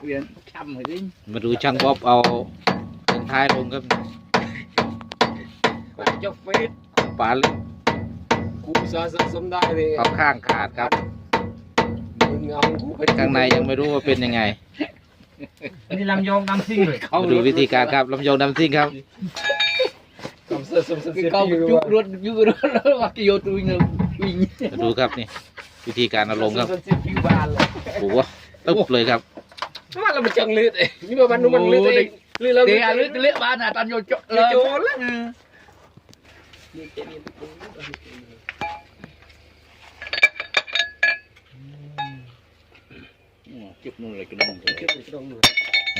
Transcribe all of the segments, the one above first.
เวียนช้ำเลยดิมาดูช่างบ๊อบเอาเป็นท้ายลงครับก็จะเฟสปลาเล็กกูสะสมได้เลยเอาข้างขาดครับมึงเอากูไปข้างในยังไม่รู้ว่าเป็นยังไงอันนี้ลำยองดำซิ่งเลยมาดูวิธีการครับลำยองดำซิ่งครับสมเสือสมเสือเขาไปจุกรถยุกรถแล้วว่ากิโยตัวเงินวิ่งมาดูครับนี่วิธีการเอาลงครับสมเสือผิวบานเลยโอ้โหตึ๊บเลยครับ ว่าเรามันจังเลือดเองนี่มันมันมันเลือดเองเลือดเราเตะเลือดเลือดเลือดบ้านอะตันโยโจเลยโจรแล้วจุกนู่นเลยกระดอง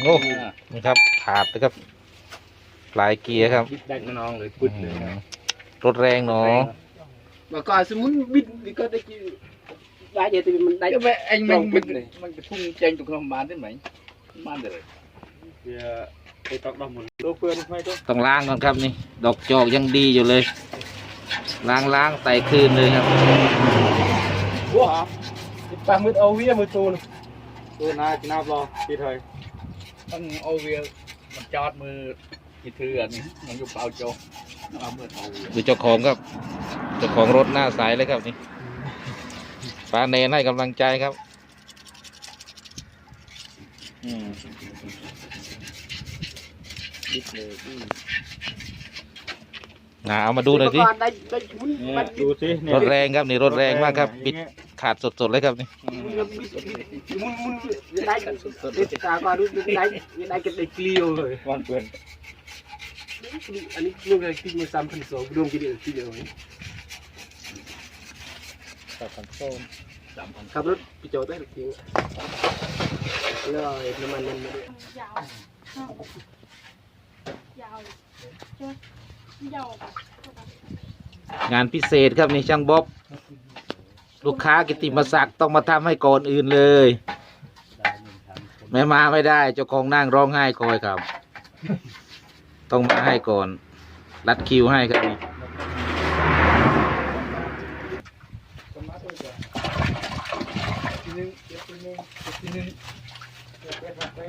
โอ้นี่ครับขาดเลยครับปลายเกียร์ครับได้น้องเลยพุดเลยรถแรงเนาะ mà coi sẽ muốn biết thì có đây chứ đá vậy thì mình ไอ้ đánh แม่เอ็งมันลองปิดเลยมันจะพุ่งเจงตรงนั้นมาได้ไหม มาเลย thì tao đọc một đô phương hay đâu ต้องล้างก่อนครับนี่ ดอกจอกยังดีอยู่เลย ล้างล้างใส่คืนเลยครับ wow ba mươi âu vía mươi tu tu na chỉ na lo thì thời ต้องเอาเวียมันจอดมือกีเถื่อนมันก็เปล่าโจเอามือเอาเวียดูเจ้าของครับเจ้าของรถหน้าใสเลยครับนี่ป้าเนนให้กำลังใจครับ อืมดิบเลยอืมนาเอามาดูหน่อยสิ đánh đánh muốn bắt ดูสิรถแรงครับนี่รถแรงมากครับ บิดขาดสดๆเลยครับนี่ muốn muốn đánh thì ta qua đúng đánh đánh cái đánh clear rồi วันเปื่อน anh ấy luôn cái kinh mà sam phần số luôn cái điều clear rồi ตัดสันส้มสามพันขับรถไปจอดได้หรือ งเลยน้ำมันมันยาวยาวใช่ไหมยาวงานพิเศษครับนี่ช่างบ๊อบลูกค้ากิติมศักดิ์ต้องมาทำให้ก่อนอื่นเลย แม้มาไม่ได้เจ้าของนั่งร้องไห้คอยครับ ต้องมาให้ก่อน รัดคิวให้ครับนี่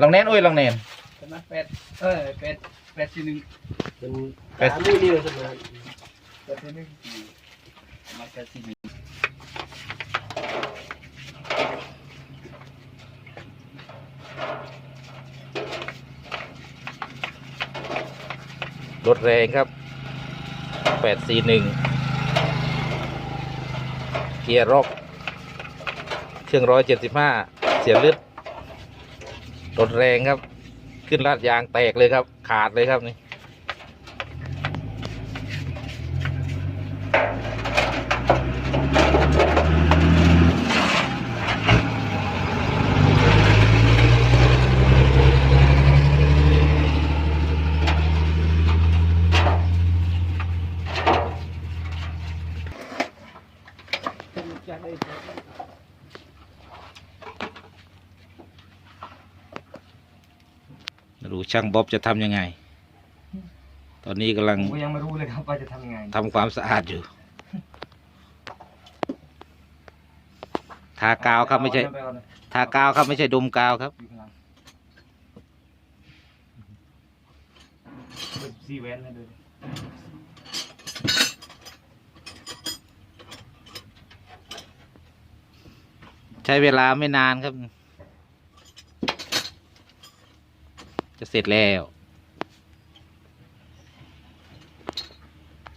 ลองแนนโอ้ยลองแนนใช่ไหมแปดเออแปดแปดที่หนึ่งมันขาไม่เดียวสมัยแปดที่หนึ่งมาแปดที่หนึ่งรถแรงครับแปดสี่หนึ่งเกียร์ร็อก เครื่องร้อยเจ็ดสิบห้าเสียเลือด รถแรงครับ ขึ้นลาดยางแตกเลยครับ ขาดเลยครับนี่ ดูช่างบ๊อบจะทำยังไง ตอนนี้กำลังผมก็ยังไม่รู้เลยครับว่าจะทำไงทำความสะอาดอยู่ ทากาวครับไม่ใช่ทากาวครับไม่ใช่ดมกาวครับซีเวนเลยใช้เวลาไม่นานครับ จะเสร็จแล้ว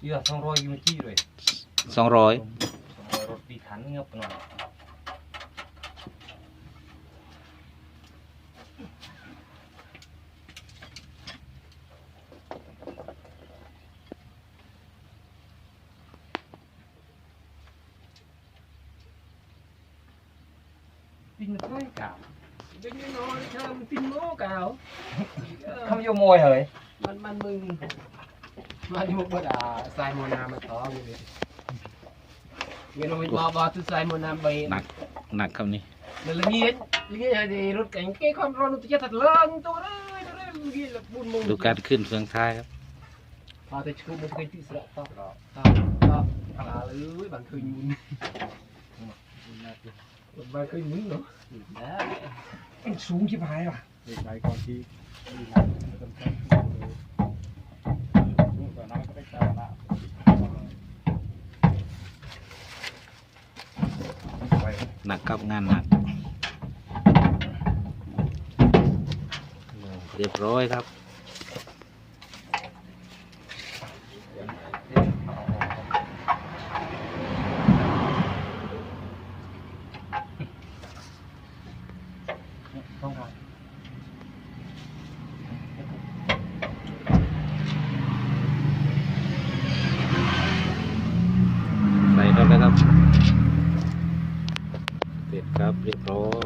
ยี่ห้อสองร้อยยูนิตี้เลยสองร้อยสองร้อยรถดีขันเงียบหน่อยปิ้งน้อยกา วปิ้งน้อยเชิญปิ้งโม่กาวคำโยมวยเหรอมันมันมึงมันอยู่บนอ่าสายโมนามาต่ออยู่เลยเงินมันบอบอทุสายโมนาไปหนักหนักครับนี่ Là là nghe nghe là thì rút cảnh cái con ron nó chết thật lớn tôi đấy tôi đấy nghe là buồn mồm ดูการขึ้นเฟืองท้ายครับ à tôi chụp một cái tí sợ to to to à lưới bằng khơi nhún มาขึ้นมึงเนาะแล้วมันสูงชิบหายว่ะเด็กชายก่อนที่ดีนะจำเป็นเลยลูกตอนนั้นก็ได้ตามละหนักครับงานหนักเรียบร้อยครับ ครับเรียบร้อย